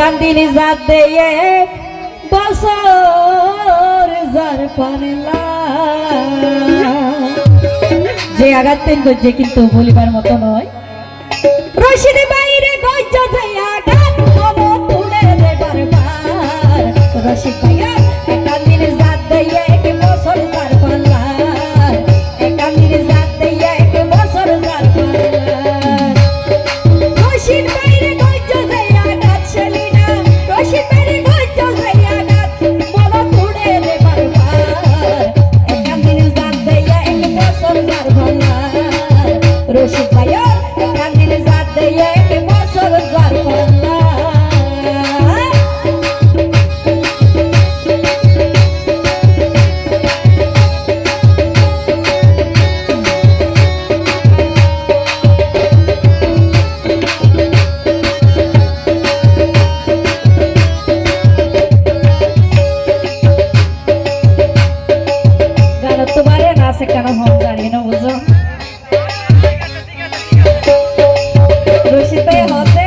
কান্দিনি জাত দিয়ে বছর যার পানেলা। যে আঘাত তেন কিন্তু বলিবার মতো নয়। রশিদি বাইরে গজ্জ যাইয়া গান মন তুলে দেবার পার রশিদ ভাই খুশিতে হতে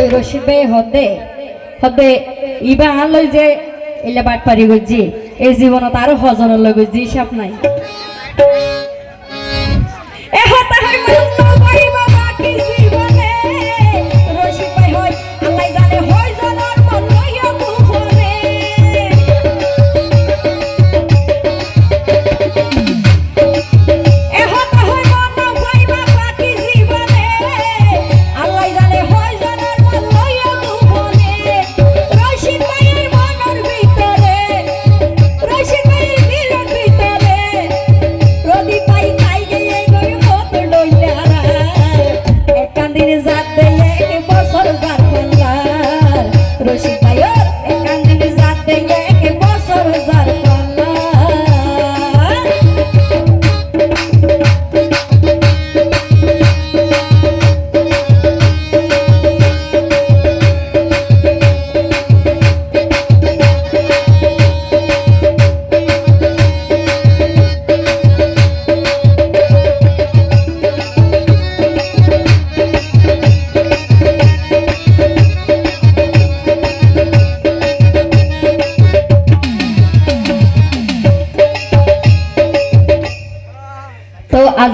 লই গসিবে হতে হতে ইবা আনলই যে এলে বাট পারি গজি। এই জীবনত আরও হজন লই গজি সব নাই।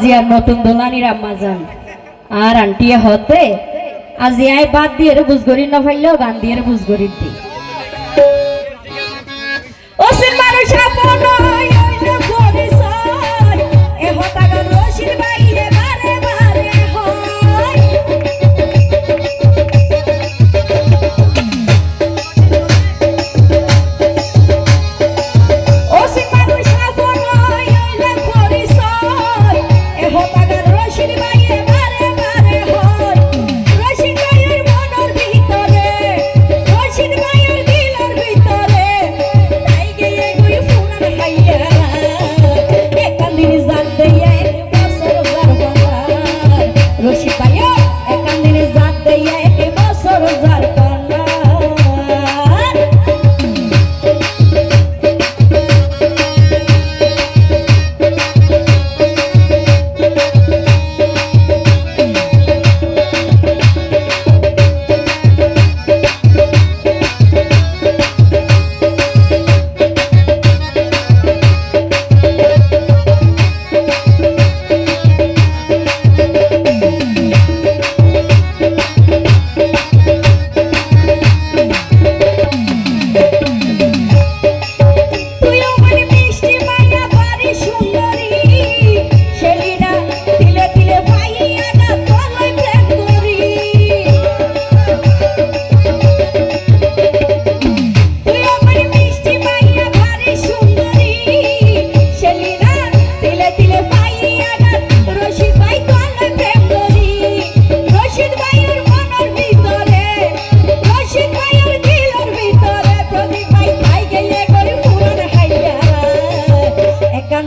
আজিয়ার নতুন দোলানির আম্মা যান। আর আন্টিয়া হতে আজিয়ায় বাদ দিয়ে বুঝগরি না ফাইলেও গান দিয়ে বুঝগরির দিই